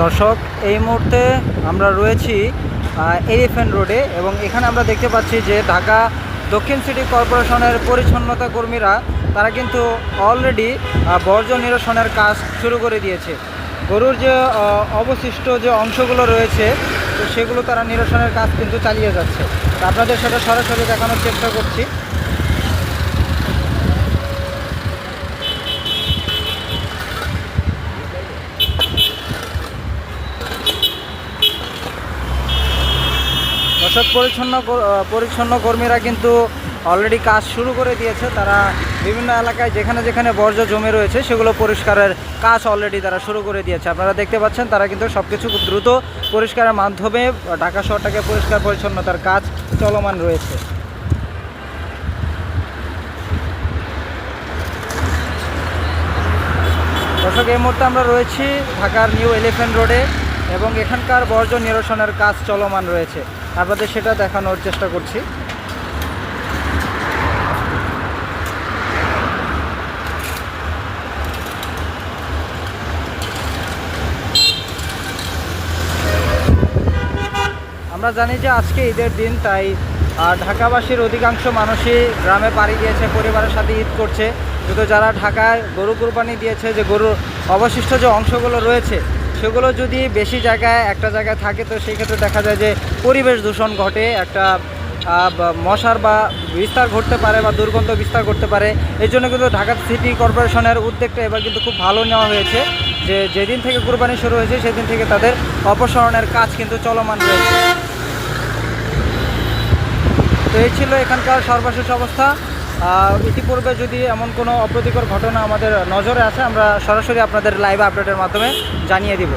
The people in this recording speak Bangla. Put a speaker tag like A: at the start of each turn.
A: দর্শক, এই মুহূর্তে আমরা রয়েছি এলিফ্যান্ট রোডে এবং এখানে আমরা দেখতে পাচ্ছি যে ঢাকা দক্ষিণ সিটি কর্পোরেশনের পরিচ্ছন্নতা কর্মীরা, তারা কিন্তু অলরেডি বর্জ্য নিরসনের কাজ শুরু করে দিয়েছে। গরুর যে অবশিষ্ট যে অংশগুলো রয়েছে, তো সেগুলো তারা নিরসনের কাজ কিন্তু চালিয়ে যাচ্ছে। আপনাদের সেটা সরাসরি দেখানোর চেষ্টা করছি। দর্শক পরিচ্ছন্ন পরিচ্ছন্ন কর্মীরা কিন্তু অলরেডি কাজ শুরু করে দিয়েছে। তারা বিভিন্ন এলাকায় যেখানে যেখানে বর্জ্য জমে রয়েছে, সেগুলো পরিষ্কারের কাজ অলরেডি তারা শুরু করে দিয়েছে। আপনারা দেখতে পাচ্ছেন, তারা কিন্তু সব কিছু খুব দ্রুত পরিষ্কারের মাধ্যমে ঢাকা শহরটাকে পরিষ্কার পরিচ্ছন্নতার কাজ চলমান রয়েছে। দর্শক, এই মুহূর্তে আমরা রয়েছি ঢাকার নিউ এলিফ্যান্ট রোডে এবং এখানকার বর্জ্য নিরসনের কাজ চলমান রয়েছে। আপনাদের সেটা দেখানোর চেষ্টা করছি। আমরা জানি যে আজকে ঈদের দিন, তাই ঢাকাবাসীর অধিকাংশ মানুষই গ্রামে পাড়ি দিয়েছে, পরিবারের সাথে ঈদ করছে। কিন্তু যারা ঢাকায় গরু কুরবানি দিয়েছে, যে গরুর অবশিষ্ট যে অংশগুলো রয়েছে সেগুলো যদি বেশি জায়গায় একটা জায়গায় থাকে, তো সেই ক্ষেত্রে দেখা যায় যে পরিবেশ দূষণ ঘটে, একটা মশার বা বিস্তার ঘটতে পারে বা দুর্গন্ধ বিস্তার করতে পারে। এই জন্য কিন্তু ঢাকা সিটি কর্পোরেশনের উদ্যোগটা এবার কিন্তু খুব ভালো নেওয়া হয়েছে। যে, যেদিন থেকে কুরবানি শুরু হয়েছে, সেদিন থেকে তাদের অপসারণের কাজ কিন্তু চলমান রয়েছে তো এই ছিল এখানকার সর্বশেষ অবস্থা। ইতিপূর্বে যদি এমন কোনো অপ্রতিকর ঘটনা আমাদের নজরে আসে, আমরা সরাসরি আপনাদের লাইভ আপডেটের মাধ্যমে জানিয়ে দিব।